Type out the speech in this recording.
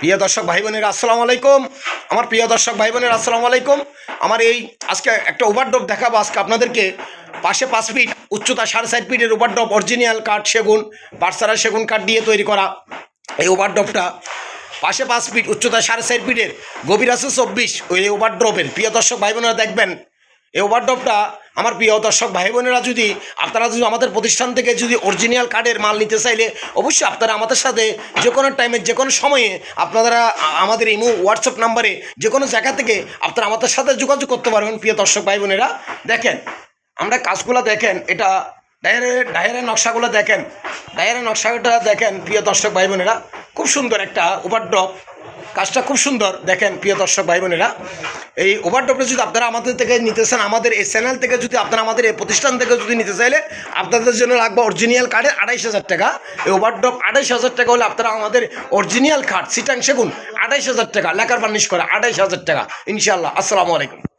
প্রিয় দর্শক ভাই বোনের, আসসালামু আলাইকুম। আমার প্রিয় দর্শক ভাই বোনের, আসসালামু আলাইকুম। আমার এই আজকে একটা ওভারড্রপ দেখাবো আজকে আপনাদেরকে। পাশে পাঁচ ফিট উচ্চতা সাড়ে চার ফিটের ওভারড্রপ অরিজিনাল কাঠ সেগুন বাটসারা সেগুন কাঠ দিয়ে তৈরি করা এই ওভারড্রপটা পাশে পাঁচ ফিট উচ্চতা সাড়ে চার ফিটের গভীর আছে চব্বিশ, ওই ওভারড্রপের প্রিয় দর্শক ভাই বোনেরা, দেখবেন এই ওভারড্রপটা আমার প্রিয় দর্শক ভাই বোনেরা যদি, আপনারা যদি আমাদের প্রতিষ্ঠান থেকে যদি অরিজিনাল কার্ডের মাল নিতে চাইলে, অবশ্যই আপনারা আমাদের সাথে যে কোনো টাইমে যে কোনো সময়ে আপনারা আমাদের এই হোয়াটসঅ্যাপ নাম্বারে যে কোনো জায়গা থেকে আপনারা আমাদের সাথে যোগাযোগ করতে পারবেন, প্রিয় দর্শক ভাই বোনেরা দেখেন, আমরা কাজগুলো দেখেন, এটা ডায়ারের ডায়ারের নকশাগুলো দেখেন ডায়ারের নকশাটা দেখেন, প্রিয় দর্শক ভাই বোনেরা খুব সুন্দর একটা ওভারড্রপ কাজটা খুব সুন্দর। দেখেন, প্রিয় দর্শক ভাই বোনেরা, এই ওভারড্রপটা যদি আপনারা আমাদের থেকে নিতে চান আমাদের এই চ্যানেল থেকে যদি আপনারা আমাদের এই প্রতিষ্ঠান থেকে যদি নিতে চাইলে, আপনাদের জন্য লাগবে অরিজিনাল কার্ডের আড়াইশ হাজার টাকা। এই ওভারড্রপ আড়াইশ হাজার টাকা হলে আপনারা আমাদের অরিজিনাল কার্ড সিটাং সেগুন আড়াইশ হাজার টাকা, লেখার বার্নিশ করে আড়াইশ হাজার টাকা। ইনশাল্লাহ আসসালামু আলাইকুম।